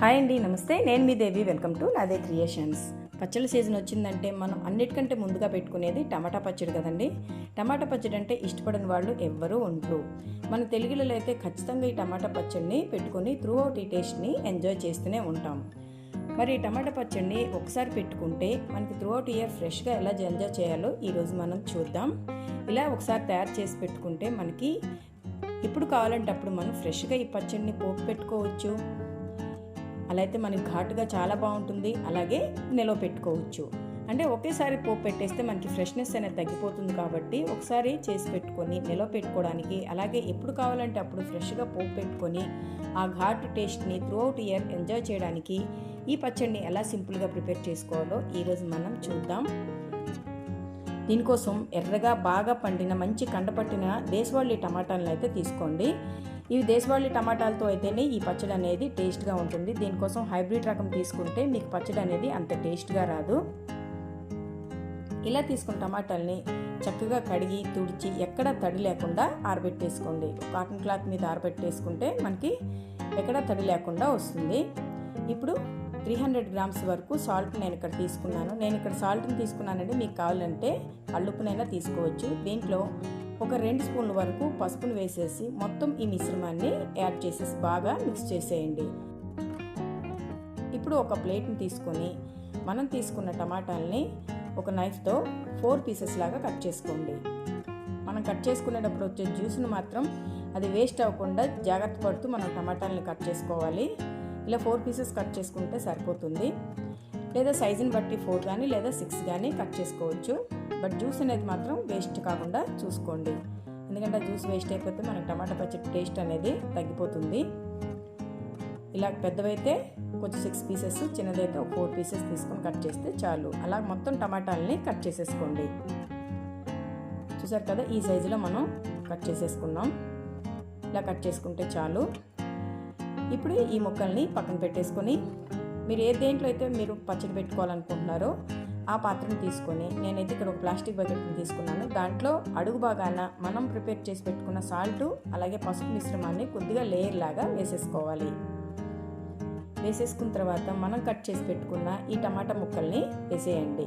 Hi అండి నమస్తే. నేను మీ Devi. Welcome to Naade creations. పచ్చళ్ళ సీజన్ వచ్చిందంటే మనం అన్నిటికంటే ముందుగా పెట్టుకునేది టమాటా పచ్చడి కదండి. టమాటా పచ్చడి అంటే ఇష్టపడని వాళ్ళు ఎవ్వరూ ఉండరు. మన తెలుగులో అయితే ఖచ్చితంగా ఈ టమాటా పచ్చడిని పెట్టుకొని త్రూ అవుట్ ఈ టేస్ట్ని ఎంజాయ్ చేస్తూనే ఉంటాం. మరి ఈ టమాటా పచ్చడిని ఒకసారి పెట్టుకుంటే మనకి త్రూ అవుట్ ఇయర్ ఫ్రెష్గా ఎలా ఎంజాయ్ చేయాలో ఈరోజు మనం చూద్దాం. ఇలా ఒకసారి తయారు చేసి పెట్టుకుంటే మనకి ఇప్పుడు కావాలంటే అప్పుడు మనం ఫ్రెష్గా ఈ పచ్చడిని పోపు పెట్టుకోవచ్చు. అలా అయితే మనకి ఘాటుగా చాలా బాగుంటుంది. అలాగే నిలవ పెట్టుకోవచ్చు. అంటే ఒకేసారి పోపు పెట్టేస్తే మనకి ఫ్రెష్నెస్ అనేది తగ్గిపోతుంది కాబట్టి ఒకసారి చేసి పెట్టుకొని నిలవ పెట్టుకోవడానికి అలాగే ఎప్పుడు కావాలంటే అప్పుడు ఫ్రెష్గా పోపు పెట్టుకొని ఆ ఘాటు టేస్ట్ని త్రూ అవుట్ ఇయర్ ఎంజాయ్ చేయడానికి ఈ పచ్చడిని ఎలా సింపుల్గా ప్రిపేర్ చేసుకోవాలో ఈరోజు మనం చూద్దాం. దీనికోసం ఎర్రగా బాగా పండిన మంచి కండపట్టిన దేశవాళీ టమాటాలను అయితే తీసుకోండి. ఇవి దేశవాళీ టమాటాలతో అయితేనే ఈ పచ్చడి అనేది టేస్ట్గా ఉంటుంది. దీనికోసం హైబ్రిడ్ రకం తీసుకుంటే మీకు పచ్చడి అనేది అంత టేస్ట్గా రాదు. ఇలా తీసుకున్న టమాటాలని చక్కగా కడిగి తుడిచి ఎక్కడ తడి లేకుండా ఆరబెట్టేసుకోండి. కాటన్ క్లాత్ మీద ఆరబెట్టేసుకుంటే మనకి ఎక్కడ తడి లేకుండా వస్తుంది. ఇప్పుడు త్రీ హండ్రెడ్ గ్రామ్స్ వరకు సాల్ట్ నేను ఇక్కడ తీసుకున్నాను. నేను ఇక్కడ సాల్ట్ని తీసుకున్నానంటే మీకు కావాలంటే అల్లుపునైనా తీసుకోవచ్చు. దీంట్లో ఒక రెండు స్పూన్ల వరకు పసుపును వేసేసి మొత్తం ఈ మిశ్రమాన్ని యాడ్ చేసేసి బాగా మిక్స్ చేసేయండి. ఇప్పుడు ఒక ప్లేట్ని తీసుకొని మనం తీసుకున్న టమాటాలని ఒక నైఫ్తో ఫోర్ పీసెస్ లాగా కట్ చేసుకోండి. మనం కట్ చేసుకునేటప్పుడు వచ్చే జ్యూస్ను మాత్రం అది వేస్ట్ అవ్వకుండా జాగ్రత్త పడుతూ మనం టమాటాలని కట్ చేసుకోవాలి. ఇలా ఫోర్ పీసెస్ కట్ చేసుకుంటే సరిపోతుంది. లేదా సైజుని బట్టి ఫోర్ కానీ లేదా సిక్స్ కానీ కట్ చేసుకోవచ్చు. బట్ జ్యూస్ అనేది మాత్రం వేస్ట్ కాకుండా చూసుకోండి. ఎందుకంటే జ్యూస్ వేస్ట్ అయిపోతే మనకి టమాటా పచ్చడి టేస్ట్ అనేది తగ్గిపోతుంది. ఇలా పెద్దవైతే కొంచెం సిక్స్ పీసెస్ చిన్నదైతే ఒక ఫోర్ పీసెస్ తీసుకొని కట్ చేస్తే చాలు. అలా మొత్తం టమాటాలని కట్ చేసేసుకోండి. చూసారు కదా ఈ సైజులో మనం కట్ చేసేసుకున్నాం. ఇలా కట్ చేసుకుంటే చాలు. ఇప్పుడు ఈ ముక్కల్ని పక్కన పెట్టేసుకొని మీరు ఏ దేంట్లో అయితే మీరు పచ్చడి పెట్టుకోవాలనుకుంటున్నారో ఆ పాత్రను తీసుకొని నేనైతే ఇక్కడ ఒక ప్లాస్టిక్ బకెట్ని తీసుకున్నాను. దాంట్లో అడుగు భాగాన మనం ప్రిపేర్ చేసి పెట్టుకున్న సాల్ట్ అలాగే పసుపు మిశ్రమాన్ని కొద్దిగా లేయర్ లాగా వేసేసుకోవాలి. వేసేసుకున్న తర్వాత మనం కట్ చేసి పెట్టుకున్న ఈ టమాటా ముక్కల్ని వేసేయండి.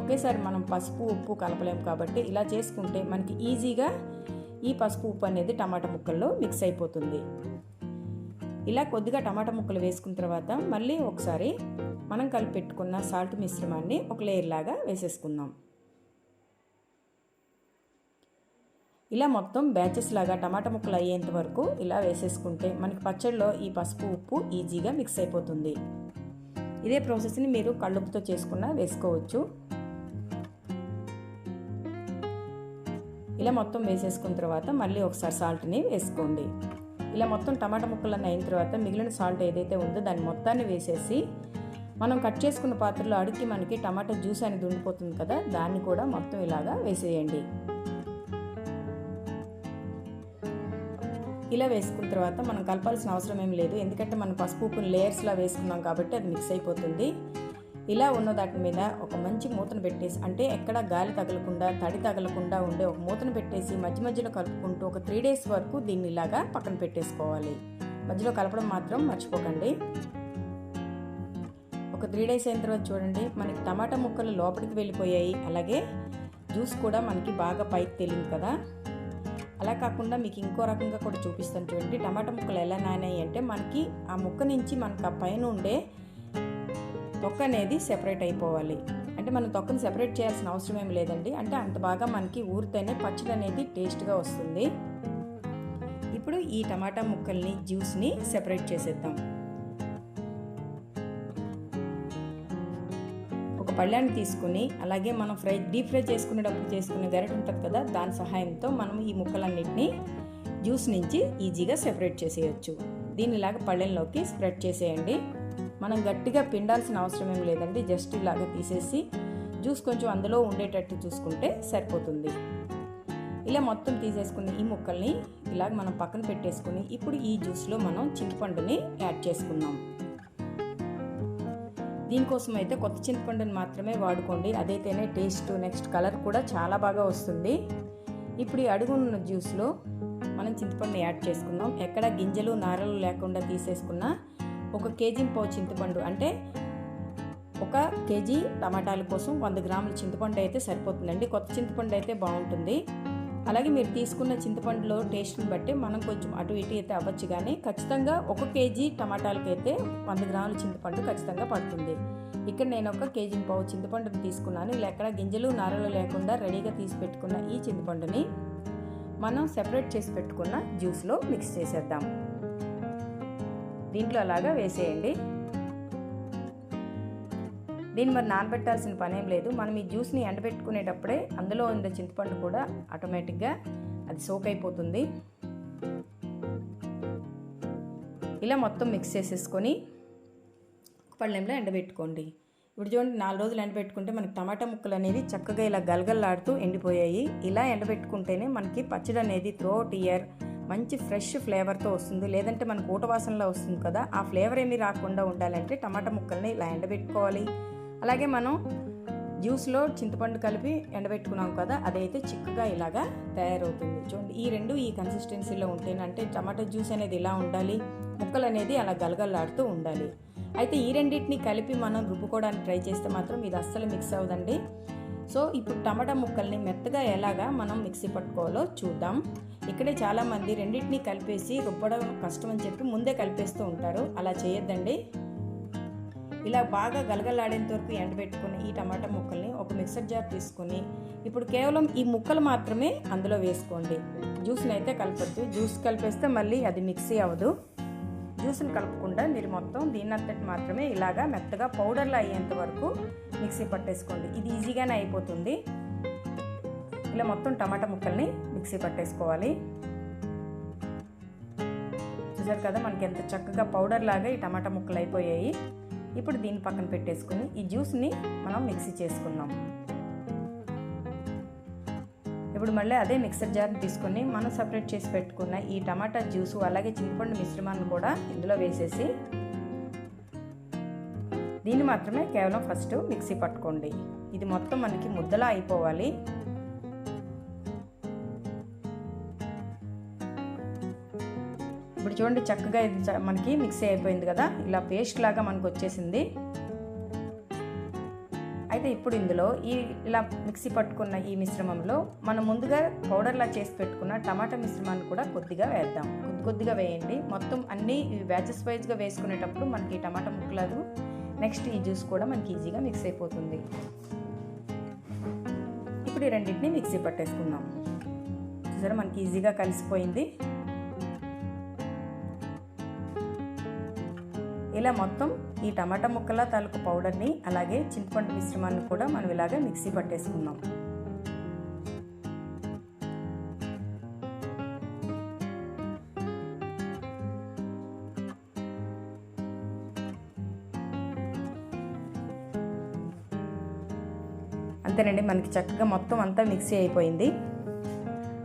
ఒకేసారి మనం పసుపు ఉప్పు కలపలేము కాబట్టి ఇలా చేసుకుంటే మనకి ఈజీగా ఈ పసుపు ఉప్పు అనేది టమాటా ముక్కల్లో మిక్స్ అయిపోతుంది. ఇలా కొద్దిగా టమాటా ముక్కలు వేసుకున్న తర్వాత మళ్ళీ ఒకసారి మనం కలిపి పెట్టుకున్న సాల్ట్ మిశ్రమాన్ని ఒక లేయర్ లాగా వేసేసుకుందాం. ఇలా మొత్తం బ్యాచెస్ లాగా టమాటా ముక్కలు అయ్యేంత వరకు ఇలా వేసేసుకుంటే మనకి పచ్చడిలో ఈ పసుపు ఉప్పు ఈజీగా మిక్స్ అయిపోతుంది. ఇదే ప్రాసెస్ని మీరు కళ్ళుప్పుతో చేసుకున్న వేసుకోవచ్చు. ఇలా మొత్తం వేసేసుకున్న తర్వాత మళ్ళీ ఒకసారి సాల్ట్ని వేసుకోండి. ఇలా మొత్తం టమాటా ముక్కలన్నీ అయిన తర్వాత మిగిలిన సాల్ట్ ఏదైతే ఉందో దాన్ని మొత్తాన్ని వేసేసి మనం కట్ చేసుకున్న పాత్రలో అడిగి మనకి టమాటా జ్యూస్ అనేది ఉండిపోతుంది కదా దాన్ని కూడా మొత్తం ఇలాగా వేసేయండి. ఇలా వేసుకున్న తర్వాత మనం కలపాల్సిన అవసరం ఏం లేదు ఎందుకంటే మనం పసుపు లేయర్స్లా వేసుకున్నాం కాబట్టి అది మిక్స్ అయిపోతుంది. ఇలా ఉన్న దాటి మీద ఒక మంచి మూతను పెట్టేసి అంటే ఎక్కడ గాలి తగలకుండా తడి తగలకుండా ఉండే ఒక మూతను పెట్టేసి మధ్య మధ్యలో కలుపుకుంటూ ఒక త్రీ డేస్ వరకు దీన్ని ఇలాగా పక్కన పెట్టేసుకోవాలి. మధ్యలో కలపడం మాత్రం మర్చిపోకండి. ఒక త్రీ డేస్ అయిన తర్వాత చూడండి మనకి టమాటా ముక్కలు లోపలికి వెళ్ళిపోయాయి. అలాగే జ్యూస్ కూడా మనకి బాగా పైకి తెలియదు కదా. అలా కాకుండా మీకు ఇంకో రకంగా కూడా చూపిస్తాను చూడండి టమాటా ముక్కలు ఎలా నానాయి అంటే మనకి ఆ ముక్క నుంచి మనకు ఆ పైన ఉండే తొక్క అనేది సెపరేట్ అయిపోవాలి. అంటే మనం తొక్కను సెపరేట్ చేయాల్సిన అవసరం ఏం లేదండి. అంటే అంత బాగా మనకి ఊరితేనే పచ్చడి అనేది టేస్ట్గా వస్తుంది. ఇప్పుడు ఈ టమాటా ముక్కల్ని జ్యూస్ని సెపరేట్ చేసేద్దాం. ఒక పళ్ళాన్ని తీసుకుని అలాగే మనం ఫ్రై డీప్ ఫ్రై చేసుకునేటప్పుడు చేసుకునే గరిట ఉంటుంది కదా దాని సహాయంతో మనం ఈ ముక్కలన్నింటినీ జ్యూస్ నుంచి ఈజీగా సెపరేట్ చేసేయచ్చు. దీనిలాగా పళ్ళెంలోకి స్ప్రెడ్ చేసేయండి. మనం గట్టిగా పిండాల్సిన అవసరం ఏం లేదండి జస్ట్ ఇలాగ తీసేసి జ్యూస్ కొంచెం అందులో ఉండేటట్టు చూసుకుంటే సరిపోతుంది. ఇలా మొత్తం తీసేసుకుని ఈ ముక్కల్ని ఇలాగ మనం పక్కన పెట్టేసుకుని ఇప్పుడు ఈ జ్యూస్లో మనం చింతపండుని యాడ్ చేసుకుందాం. దీనికోసం అయితే కొత్త చింతపండుని మాత్రమే వాడుకోండి అదైతేనే టేస్ట్ నెక్స్ట్ కలర్ కూడా చాలా బాగా వస్తుంది. ఇప్పుడు ఈ అడుగున్న జ్యూస్లో మనం చింతపండుని యాడ్ చేసుకుందాం. ఎక్కడ గింజలు నారలు లేకుండా తీసేసుకున్న ఒక కేజీ పావు చింతపండు అంటే ఒక కేజీ టమాటాల కోసం వంద గ్రాముల చింతపండు అయితే సరిపోతుందండి. కొత్త చింతపండు అయితే బాగుంటుంది. అలాగే మీరు తీసుకున్న చింతపండులో టేస్ట్ని బట్టి మనం కొంచెం అటు ఇటు అయితే అవ్వచ్చు కానీ ఖచ్చితంగా ఒక కేజీ టమాటాలకైతే వంద గ్రాముల చింతపండు ఖచ్చితంగా పడుతుంది. ఇక్కడ నేను ఒక కేజీ పావు చింతపండుని తీసుకున్నాను. ఇలా ఎక్కడ గింజలు నారలు లేకుండా రెడీగా తీసి పెట్టుకున్న ఈ చింతపండుని మనం సెపరేట్ చేసి పెట్టుకున్న జ్యూస్లో మిక్స్ చేసేద్దాం. దీంట్లో అలాగా వేసేయండి. దీన్ని మరి నానబెట్టాల్సిన పనేం లేదు. మనం ఈ జ్యూస్ని ఎండబెట్టుకునేటప్పుడే అందులో ఉన్న చింతపండు కూడా ఆటోమేటిక్గా అది సోక్ అయిపోతుంది. ఇలా మొత్తం మిక్స్ చేసేసుకొని పళ్ళెంలో ఎండబెట్టుకోండి. ఇప్పుడు చూడండి నాలుగు రోజులు ఎండబెట్టుకుంటే మనకి టమాటా ముక్కలు అనేది చక్కగా ఇలా గలగల్లాడుతూ ఎండిపోయాయి. ఇలా ఎండబెట్టుకుంటేనే మనకి పచ్చడి అనేది త్రోట్ ఇయర్ మంచి ఫ్రెష్ ఫ్లేవర్తో వస్తుంది. లేదంటే మనకు ఊటవాసనలో వస్తుంది కదా ఆ ఫ్లేవర్ ఏమీ రాకుండా ఉండాలంటే టమాటా ముక్కల్ని ఇలా ఎండబెట్టుకోవాలి. అలాగే మనం జ్యూస్లో చింతపండు కలిపి ఎండబెట్టుకున్నాం కదా అదైతే చిక్కగా ఇలాగా తయారవుతుంది. చూడండి ఈ రెండు ఈ కన్సిస్టెన్సీలో ఉంటేనంటే టమాటా జ్యూస్ అనేది ఇలా ఉండాలి ముక్కలు అనేది అలా గలగల్లాడుతూ ఉండాలి. అయితే ఈ రెండింటిని కలిపి మనం రుబ్బుకోవడానికి ట్రై చేస్తే మాత్రం ఇది అస్సలు మిక్స్ అవ్వదండి. సో ఇప్పుడు టమాటా ముక్కల్ని మెత్తగా ఎలాగా మనం మిక్సీ పట్టుకోవాలో చూద్దాం. ఇక్కడే చాలామంది రెండింటిని కలిపేసి రుబ్బడం కష్టం అని చెప్పి ముందే కలిపేస్తూ ఉంటారు. అలా చేయొద్దండి. ఇలా బాగా గలగలాడేంత వరకు ఎండబెట్టుకుని ఈ టమాటా ముక్కల్ని ఒక మిక్సర్ జార్ తీసుకొని ఇప్పుడు కేవలం ఈ ముక్కలు మాత్రమే అందులో వేసుకోండి. జ్యూస్ని అయితే కలపద్దు. జ్యూస్ కలిపేస్తే మళ్ళీ అది మిక్సీ అవ్వదు. జ్యూస్ని కలుపుకుండా మీరు మొత్తం దీన్నంతటి మాత్రమే ఇలాగా మెత్తగా పౌడర్లు అయ్యేంత వరకు మిక్సీ పట్టేసుకోండి. ఇది ఈజీగానే అయిపోతుంది. ఇలా మొత్తం టమాటా ముక్కల్ని మిక్సీ పట్టేసుకోవాలి. చూసారు కదా మనకి ఎంత చక్కగా పౌడర్ లాగా ఈ టమాటా ముక్కలు అయిపోయాయి. ఇప్పుడు దీన్ని పక్కన పెట్టేసుకుని ఈ జ్యూస్ని మనం మిక్సీ చేసుకుందాం. ఇప్పుడు మళ్ళీ అదే మిక్సర్ జార్ తీసుకొని మనం సపరేట్ చేసి పెట్టుకున్న ఈ టమాటా జ్యూసు అలాగే చింతపండు మిశ్రమాన్ని కూడా ఇందులో వేసేసి దీన్ని మాత్రమే కేవలం ఫస్ట్ మిక్సీ పట్టుకోండి. ఇది మొత్తం మనకి ముద్దలా అయిపోవాలి. ఇప్పుడు చూడండి చక్కగా ఇది మనకి మిక్సీ అయిపోయింది కదా. ఇలా పేస్ట్ లాగా మనకు వచ్చేసింది. అయితే ఇప్పుడు ఇందులో ఈ ఇలా మిక్సీ పట్టుకున్న ఈ మిశ్రమంలో మనం ముందుగా పౌడర్లా చేసి పెట్టుకున్న టమాటా మిశ్రమాన్ని కూడా కొద్దిగా వేద్దాం. కొద్ది కొద్దిగా వేయండి. మొత్తం అన్నీ బ్యాచెస్ వైజ్గా వేసుకునేటప్పుడు మనకి టమాటా ముక్కలు నెక్స్ట్ ఈ జ్యూస్ కూడా మనకి ఈజీగా మిక్స్ అయిపోతుంది. ఇప్పుడు ఈ రెండింటిని మిక్సీ పట్టేసుకుందాం. చూసారా మనకి ఈజీగా కలిసిపోయింది. ఇలా మొత్తం ఈ టమాటా ముక్కల తాలూకు పౌడర్ని అలాగే చింతపండు మిశ్రమాన్ని కూడా మనం ఇలాగే మిక్సీ పట్టేసుకుందాం. అంతేనండి మనకి చక్కగా మొత్తం అంతా మిక్సీ అయిపోయింది.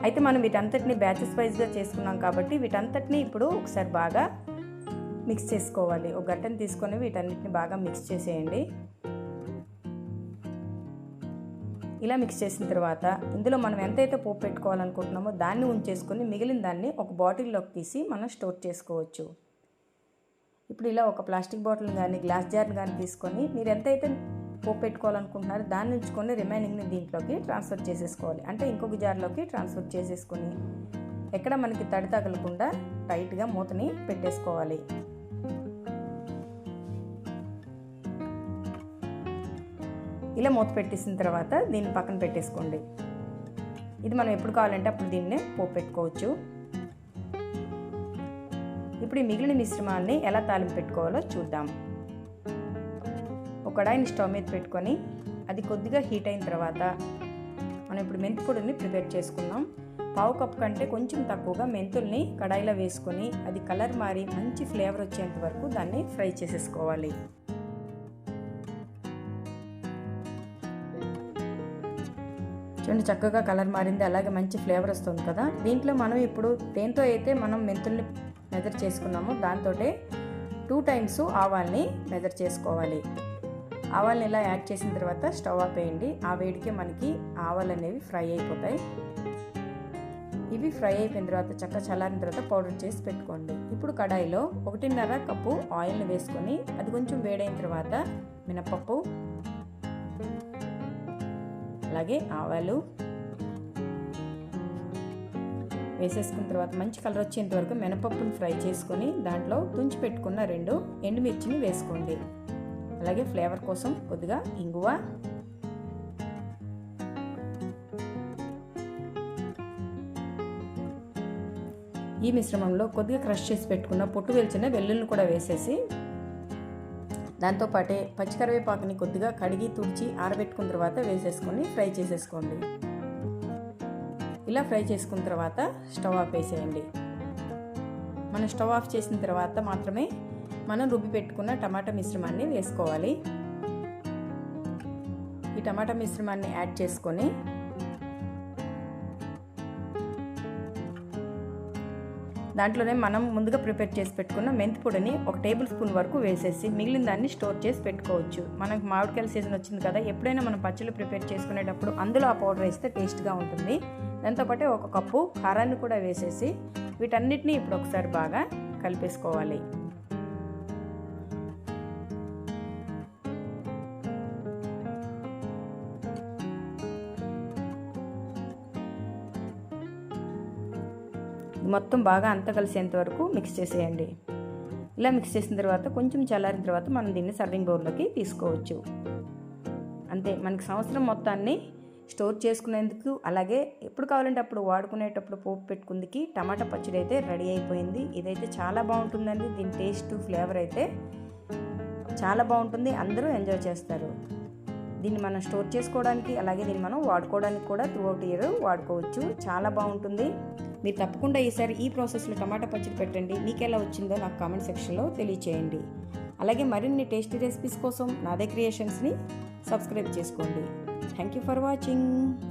అయితే మనం వీటంతటిని బ్యాచెస్ వైజ్గా చేసుకున్నాం కాబట్టి వీటంతటిని ఇప్పుడు ఒకసారి బాగా మిక్స్ చేసుకోవాలి. ఒక గట్టని తీసుకొని వీటన్నిటిని బాగా మిక్స్ చేసేయండి. ఇలా మిక్స్ చేసిన తర్వాత ఇందులో మనం ఎంతైతే పోపు పెట్టుకోవాలనుకుంటున్నామో దాన్ని ఉంచేసుకొని మిగిలిన దాన్ని ఒక బాటిల్లోకి తీసి మనం స్టోర్ చేసుకోవచ్చు. ఇప్పుడు ఇలా ఒక ప్లాస్టిక్ బాటిల్ కానీ గ్లాస్ జార్ని కానీ తీసుకొని మీరు ఎంతైతే పోపు పెట్టుకోవాలనుకుంటున్నారో దాన్ని ఉంచుకొని రిమైనింగ్ని దీంట్లోకి ట్రాన్స్ఫర్ చేసేసుకోవాలి. అంటే ఇంకొక జార్లోకి ట్రాన్స్ఫర్ చేసేసుకొని ఎక్కడ మనకి తడి తగలకుండా టైట్గా మూతని పెట్టేసుకోవాలి. ఇలా మూత పెట్టేసిన తర్వాత దీన్ని పక్కన పెట్టేసుకోండి. ఇది మనం ఎప్పుడు కావాలంటే అప్పుడు దీన్ని పోపు పెట్టుకోవచ్చు. ఇప్పుడు ఈ మిగిలిన మిశ్రమాన్ని ఎలా తాలింపు పెట్టుకోవాలో చూద్దాం. ఒక కడాయిని స్టవ్ మీద పెట్టుకొని అది కొద్దిగా హీట్ అయిన తర్వాత మనం ఇప్పుడు మెంతిపొడిని ప్రిపేర్ చేసుకుందాం. పావు కప్పు కంటే కొంచెం తక్కువగా మెంతుల్ని కడాయిలో వేసుకొని అది కలర్ మారి మంచి ఫ్లేవర్ వచ్చేంత వరకు దాన్ని ఫ్రై చేసేసుకోవాలి. చూడండి చక్కగా కలర్ మారింది. అలాగే మంచి ఫ్లేవర్ వస్తుంది కదా. దీంట్లో మనం ఇప్పుడు దేంతో అయితే మనం మెంతుల్ని మెదర్ చేసుకున్నామో దాంతో టూ టైమ్స్ ఆవాల్ని మెదర్ చేసుకోవాలి. ఆవాల్ని ఇలా యాడ్ చేసిన తర్వాత స్టవ్ ఆపేయండి ఆ వేడికే మనకి ఆవాలు అనేవి ఫ్రై అయిపోతాయి. ఇవి ఇవి ఫ్రై అయిపోయిన తర్వాత చక్క చల్లారిన తర్వాత పౌడర్ చేసి పెట్టుకోండి. ఇప్పుడు కడాయిలో ఒకటిన్నర కప్పు ఆయిల్ని వేసుకొని అది కొంచెం వేడైన తర్వాత మినపప్పు అలాగే ఆవాలు వేసేసుకున్న తర్వాత మంచి కలర్ వచ్చేంత వరకు మినపప్పును ఫ్రై చేసుకొని దాంట్లో తుంచి పెట్టుకున్న రెండు ఎండుమిర్చిని వేసుకోండి. అలాగే ఫ్లేవర్ కోసం కొద్దిగా ఇంగువ. ఈ మిశ్రమంలో కొద్దిగా క్రష్ చేసి పెట్టుకున్న పొట్టు వెలిచిన వెల్లుల్ని కూడా వేసేసి దాంతోపాటే పచ్చికరివేపాకుని కొద్దిగా కడిగి తుడిచి ఆరబెట్టుకున్న తర్వాత వేసేసుకొని ఫ్రై చేసేసుకోండి. ఇలా ఫ్రై చేసుకున్న తర్వాత స్టవ్ ఆఫ్ వేసేయండి మనం స్టవ్ ఆఫ్ చేసిన తర్వాత మాత్రమే మనం రుబ్బి పెట్టుకున్న టమాటా మిశ్రమాన్ని వేసుకోవాలి. ఈ టమాటా మిశ్రమాన్ని యాడ్ చేసుకొని దాంట్లోనే మనం ముందుగా ప్రిపేర్ చేసి పెట్టుకున్న మెంతి పొడిని ఒక టేబుల్ స్పూన్ వరకు వేసేసి మిగిలిన దాన్ని స్టోర్ చేసి పెట్టుకోవచ్చు. మనకు మామిడికాయల సీజన్ వచ్చింది కదా ఎప్పుడైనా మనం పచ్చళ్ళు ప్రిపేర్ చేసుకునేటప్పుడు అందులో ఆ పౌడర్ వేస్తే టేస్ట్గా ఉంటుంది. దాంతోపాటే ఒక కప్పు కారాన్ని కూడా వేసేసి వీటన్నిటిని ఇప్పుడు ఒకసారి బాగా కలిపేసుకోవాలి. మొత్తం బాగా అంత కలిసేంత వరకు మిక్స్ చేసేయండి. ఇలా మిక్స్ చేసిన తర్వాత కొంచెం చల్లారిన తర్వాత మనం దీన్ని సర్వింగ్ బౌల్లోకి తీసుకోవచ్చు. అంతే మనకి సంవత్సరం మొత్తాన్ని స్టోర్ చేసుకునేందుకు అలాగే ఎప్పుడు కావాలంటే అప్పుడు వాడుకునేటప్పుడు పోపు పెట్టుకుందికి టమాటా పచ్చడి అయితే రెడీ అయిపోయింది. ఇదైతే చాలా బాగుంటుందండి దీని టేస్ట్ ఫ్లేవర్ అయితే చాలా బాగుంటుంది అందరూ ఎంజాయ్ చేస్తారు. దీన్ని మనం స్టోర్ చేసుకోవడానికి అలాగే దీన్ని మనం వాడుకోవడానికి కూడా త్రూ అవుట్ ఇయర్ వాడుకోవచ్చు చాలా బాగుంటుంది. మీరు తప్పకుండా ఈసారి ఈ ప్రాసెస్లో టమాటా పచ్చడి పెట్టండి. మీకు ఎలా వచ్చిందో నాకు కామెంట్ సెక్షన్లో తెలియచేయండి. అలాగే మరిన్ని టేస్టీ రెసిపీస్ కోసం నాదే క్రియేషన్స్ని సబ్స్క్రైబ్ చేసుకోండి. Thank you for watching.